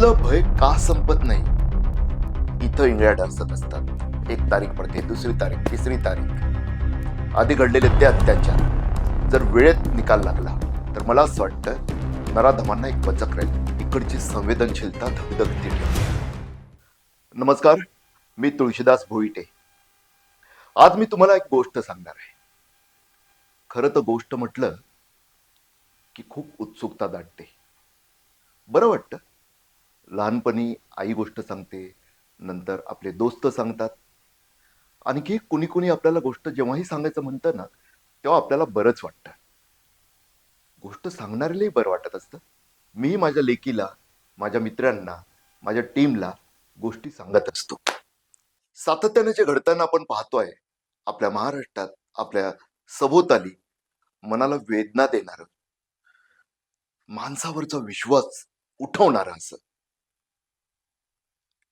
इथलं भय का संपत नाही? इथं इंगळ्या डासत असतात. एक तारीख पडते दुसरी तारीख तिसरी तारीख. आधी घडलेले ते अत्याचार. जर वेळेत निकाल लागला तर मला असं वाटतं नराधमांना एक पचक राहील. इकडची संवेदनशीलता धगधगती नमस्कार मी तुळशीदास भोईटे. आज मी तुम्हाला एक गोष्ट सांगणार आहे. खरं तर गोष्ट म्हटलं की खूप उत्सुकता दाटते. बरं वाटतं? लहानपणी आई गोष्ट सांगते नंतर आपले दोस्त सांगतात. आणखी कुणी कुणी आपल्याला गोष्ट जेव्हाही सांगायचं म्हणतं ना तेव्हा आपल्याला बरंच वाटतं. गोष्ट सांगणाऱ्यालाही बरं वाटत असतं. मी माझ्या लेकीला माझ्या मित्रांना माझ्या टीमला गोष्टी सांगत असतो. सातत्याने जे घडताना आपण पाहतोय आपल्या महाराष्ट्रात आपल्या सभोवताली मनाला वेदना देणार माणसावरचा विश्वास उठवणारा असं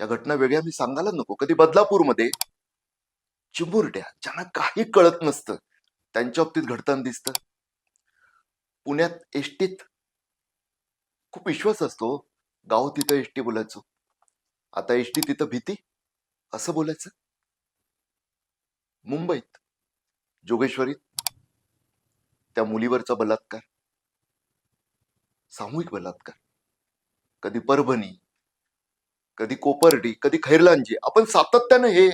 या घटना वेगळ्या मी सांगायला नको. कधी बदलापूरमध्ये चिमुरड्या ज्यांना काही कळत नसतं त्यांच्या बाबतीत घडताना दिसतं. पुण्यात एसटीत खूप विश्वास असतो गाव तिथं एसटी बोलायचो. आता एसटी तिथं भीती? असं बोलायचं? मुंबईत जोगेश्वरीत त्या मुलीवरचा बलात्कार सामूहिक बलात्कार. कधी परभणी कधी कोपर्डी कधी खैरलांजी. आपण सातत्यानं हे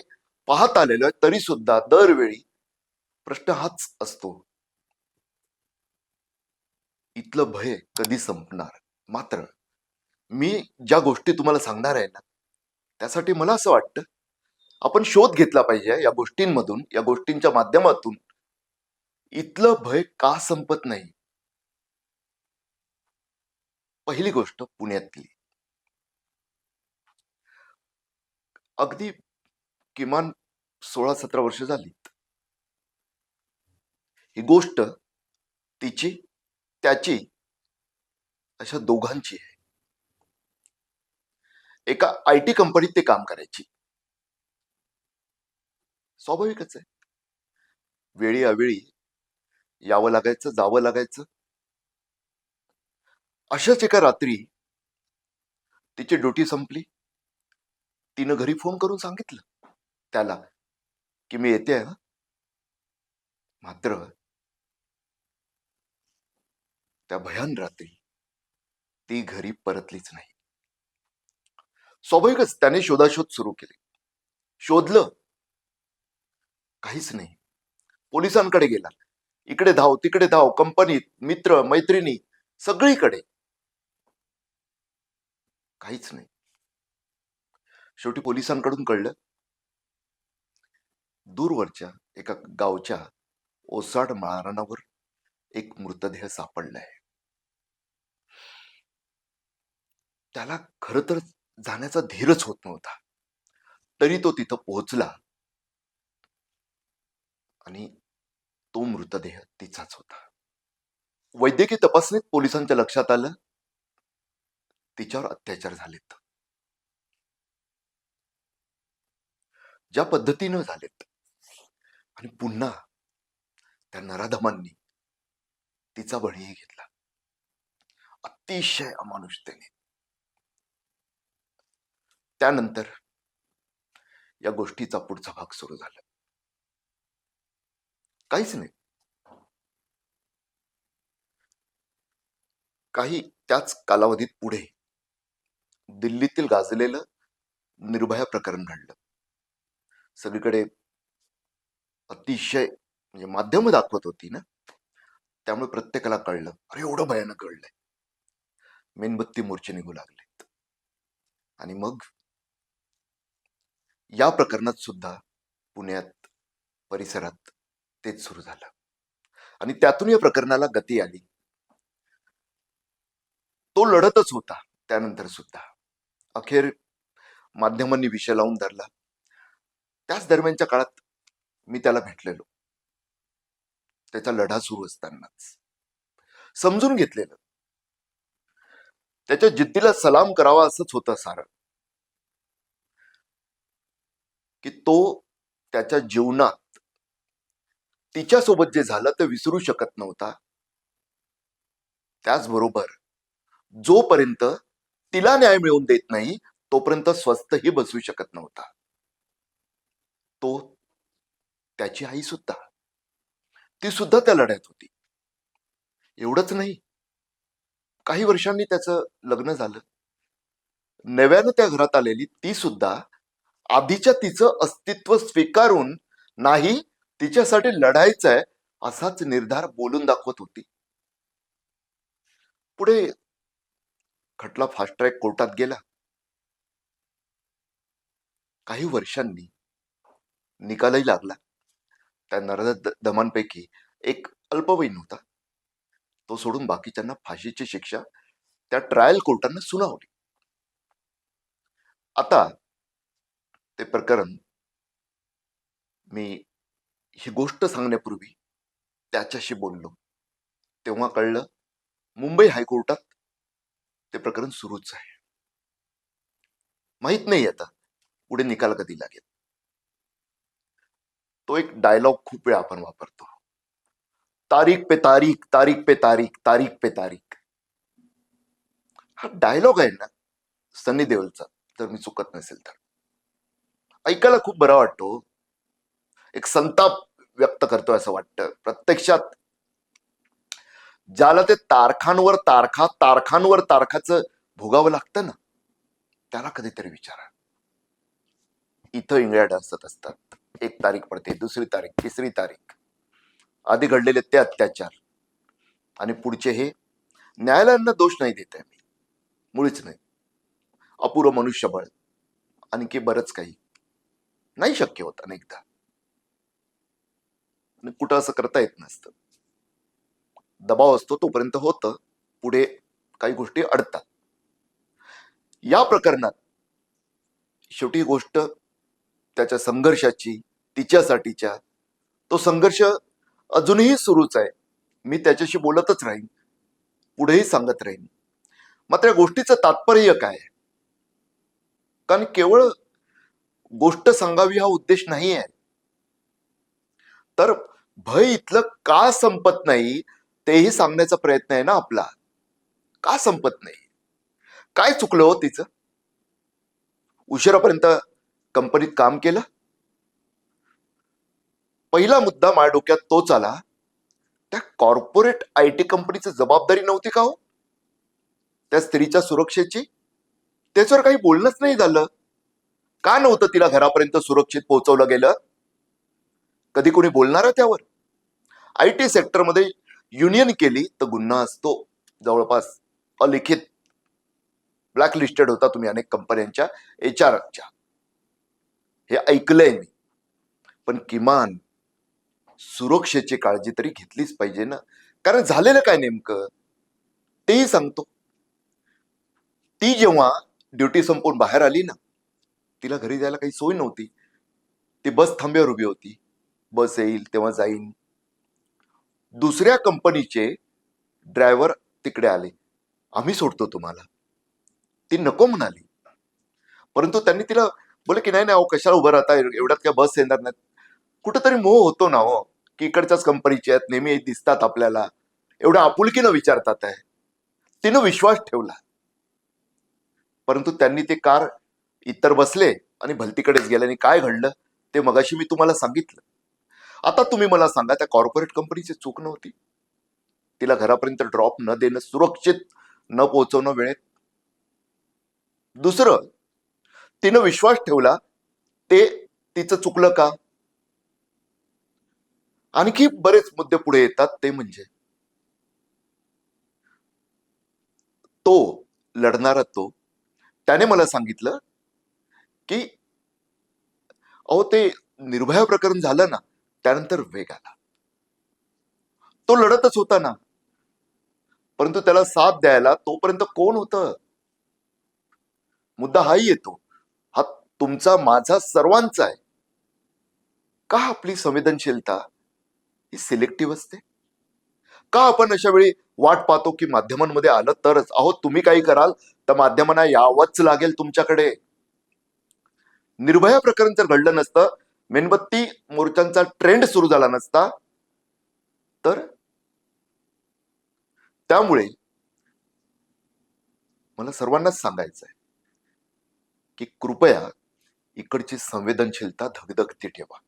पाहत आलेलो आहे तरी सुद्धा दरवेळी प्रश्न हाच असतो. इथलं भय कधी संपणार? मात्र मी ज्या गोष्टी तुम्हाला सांगणार आहे ना त्यासाठी मला असं वाटतं आपण शोध घेतला पाहिजे या गोष्टींमधून या गोष्टींच्या माध्यमातून. इथलं भय का संपत नाही? पहिली गोष्ट पुण्यातली. अगदी किमान सोळा सतरा वर्ष झालीत. ही गोष्ट तिची त्याची अशा दोघांची आहे. एका आय टी कंपनीत ते काम करायची. स्वाभाविकच आहे. वेळी अवेळी यावं लागायचं जावं लागायचं. अशाच एका रात्री तिची ड्युटी संपली. तिनं घरी फोन करून सांगितलं त्याला की मी येते हं. मात्र त्या भयान रात्री ती घरी परतलीच नाही. स्वाभाविकच त्याने शोधाशोध सुरू केली. शोधलं. काहीच नाही. पोलिसांकडे गेला. इकडे धाव तिकडे धाव कंपनीत मित्र मैत्रिणी सगळीकडे. काहीच नाही. शेवटी पोलिसांकडून कळलं. दूरवरच्या एका गावच्या ओसाड माळरानावर एक मृतदेह सापडलाय. त्याला खर तर जाण्याचा धीरच होत नव्हता. तरी तो तिथं पोहोचला आणि तो मृतदेह तिचाच होता. वैद्यकीय तपासणीत पोलिसांच्या लक्षात आलं तिच्यावर अत्याचार झालेत. ज्या पद्धतीनं झालेत. आणि पुन्हा त्या नराधमांनी तिचा बळीही घेतला. अतिशय अमानुषतेने. त्यानंतर या गोष्टीचा पुढचा भाग सुरू झाला. काहीच नाही. काही त्याच कालावधीत पुढे दिल्लीतील गाजलेलं निर्भया प्रकरण घडलं. सगळीकडे अतिशय म्हणजे माध्यम दाखवत होती ना त्यामुळे प्रत्येकाला कळलं. अरे एवढं भयानक कळलंय मेणबत्ती मोर्चे निघू लागलेत. आणि मग या प्रकरणात सुद्धा पुण्यात परिसरात तेच सुरू झालं. आणि त्यातून या प्रकरणाला गती आली. तो लढतच होता त्यानंतर सुद्धा. अखेर माध्यमांनी विषय लावून धरला. त्याच दरम्यानच्या काळात मी त्याला भेटलेलो. त्याचा लढा सुरू असतानाच. समजून घेतलेलं. त्याच्या जिद्दीला सलाम करावा असंच होतं सारं. की तो त्याच्या जीवनात तिच्यासोबत जे झालं ते विसरू शकत नव्हता. त्याचबरोबर जोपर्यंत तिला न्याय मिळवून देत नाही तोपर्यंत स्वस्तही बसू शकत नव्हता. तो त्याची आई सुद्धा. ती सुद्धा त्या लढ्यात होती. एवढंच नाही. काही वर्षांनी त्याचं लग्न झालं. नव्यानं त्या घरात आलेली ती सुद्धा आधीच्या तिचं अस्तित्व स्वीकारून नाही तिच्यासाठी लढायचं आहे असाच निर्धार बोलून दाखवत होती. पुढे खटला फास्ट ट्रॅक कोर्टात गेला. काही वर्षांनी निकालही लागला. त्या नरद दमांपैकी एक अल्पवयीन होता. तो सोडून बाकीच्यांना फाशीची शिक्षा त्या ट्रायल कोर्टांना सुनावली. आता ते प्रकरण मी ही गोष्ट सांगण्यापूर्वी त्याच्याशी बोललो. तेव्हा कळलं मुंबई हायकोर्टात ते प्रकरण सुरूच आहे. माहीत नाही आता पुढे निकाल कधी लागेल. तो एक डायलॉग खूप वेळा आपण वापरतो. तारीख पे तारीख तारीख पे तारीख तारीख पे तारीख. हा डायलॉग आहे ना सनी देवलचा जर मी चुकत नसेल तर. ऐकायला खूप बरा वाटतो. एक संताप व्यक्त करतोय असं वाटतं. प्रत्यक्षात ज्याला ते तारखांवर तारखा तारखांवर तारखाचं भोगावं लागतं ना त्याला कधीतरी विचारा. इथं इंग्लंड असत असतात. एक तारीख पडते दुसरी तारीख तिसरी तारीख. आधी घडलेले ते अत्याचार. आणि पुढचे हे न्यायालयांना दोष नाही देत आहे मी. मुळीच नाही. अपुरं मनुष्यबळ. आणखी बरंच काही. नाही शक्य होत अनेकदा. आणि कुठं असं करता येत नसतं. दबाव असतो तोपर्यंत होतं. पुढे काही गोष्टी अडतात. या प्रकरणात शेवटी गोष्ट त्याच्या संघर्षाची तिच्यासाठीच्या तो संघर्ष अजूनही सुरूच आहे. मी त्याच्याशी बोलतच राहीन. पुढेही सांगत राहीन. मात्र या गोष्टीचं तात्पर्य काय कारण केवळ गोष्ट सांगावी हा उद्देश नाही आहे. तर भय इथलं का संपत नाही तेही सांगण्याचा प्रयत्न आहे ना आपला. का संपत नाही? काय चुकलं हो तिचं? उशिरापर्यंत कंपनीत काम केलं? पहिला मुद्दा माझ्या डोक्यात तोच आला. त्या कॉर्पोरेट आय टी कंपनीची जबाबदारी नव्हती का हो? त्या स्त्रीच्या सुरक्षेची? त्याच्यावर काही बोलणंच नाही झालं. का नव्हतं तिला घरापर्यंत सुरक्षित पोहोचवलं गेलं? कधी कोणी बोलणार त्यावर? आय टी सेक्टरमध्ये युनियन केली तर गुन्हा असतो. जवळपास अलिखित ब्लॅक लिस्टेड होता तुम्ही अनेक कंपन्यांच्या एच आरच्या हे ऐकलंय मी. पण किमान सुरक्षेची काळजी तरी घेतलीच पाहिजे ना. कारण झालेलं काय नेमकं? तेही सांगतो. ती जेव्हा ड्युटी संपवून बाहेर आली ना तिला घरी जायला काही सोय नव्हती. ती बस थांब्यावर उभी होती. बस येईल तेव्हा जाईन. दुसऱ्या कंपनीचे ड्रायव्हर तिकडे आले. आम्ही सोडतो तुम्हाला. ती नको म्हणाली. परंतु त्यांनी तिला बोले की नाही नाही अहो कशाला उभं राहता? एवढ्यात काय बस येणार नाही कुठंतरी मोह होतो ना हो. की इकडच्याच कंपनीचे आहेत नेहमी दिसतात आपल्याला. एवढ्या आपुलकीनं विचारतात आहे. तिनं विश्वास ठेवला. परंतु त्यांनी ते कार इतर बसले आणि भलतीकडेच गेले आणि काय घडलं? ते मगाशी मी तुम्हाला सांगितलं. आता तुम्ही मला सांगा त्या कॉर्पोरेट कंपनीची चूक नव्हती? तिला घरापर्यंत ड्रॉप न देणं सुरक्षित न पोहोचवणं वेळेत? दुसरं तिनं विश्वास ठेवला ते तिचं चुकलं का? आणखी बरेच मुद्दे पुढे येतात ते म्हणजे. तो लढणारा तो त्याने मला सांगितलं की अहो ते निर्भया प्रकरण झालं ना त्यानंतर वेग आला. तो लढतच होता ना. परंतु त्याला साथ द्यायला तोपर्यंत कोण होत? मुद्दा हाही येतो. तुमचा माझा सर्वांचा आहे. का आपली संवेदनशीलता ही सिलेक्टिव्ह असते? का आपण अशा वेळी वाट पाहतो की माध्यमांमध्ये आलं तरच अहो तुम्ही काही कराल तर माध्यमांना यावंच लागेल तुमच्याकडे. निर्भया प्रकरण जर घडलं नसतं मेणबत्ती मोर्चांचा ट्रेंड सुरू झाला नसता तर? त्यामुळे मला सर्वांनाच सांगायचं आहे की कृपया इकडची संवेदनशीलता धगधगती ठेवा.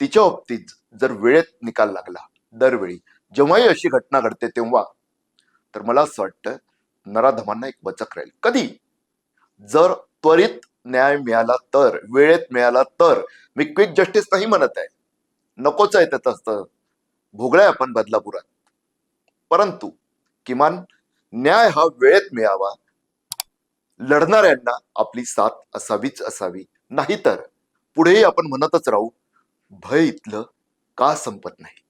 तिच्या बाबतीत जर वेळेत निकाल लागला दरवेळी जेव्हाही अशी घटना घडते तेव्हा तर मला असं वाटतं नराधमांना एक वचक राहील. कधी? जर त्वरित न्याय मिळाला तर वेळेत मिळाला तर मी क्विक जस्टिस नाही म्हणत आहे. नकोच आहे त्याचं असतं भोगळ्या आपण बदलापुरात. परंतु किमान न्याय हा वेळेत मिळावा लढणाऱ्यांना आपली साथ असावीच असावी. नाहीतर पुढेही आपण म्हणतच राहू भय इथलं का संपत नाही?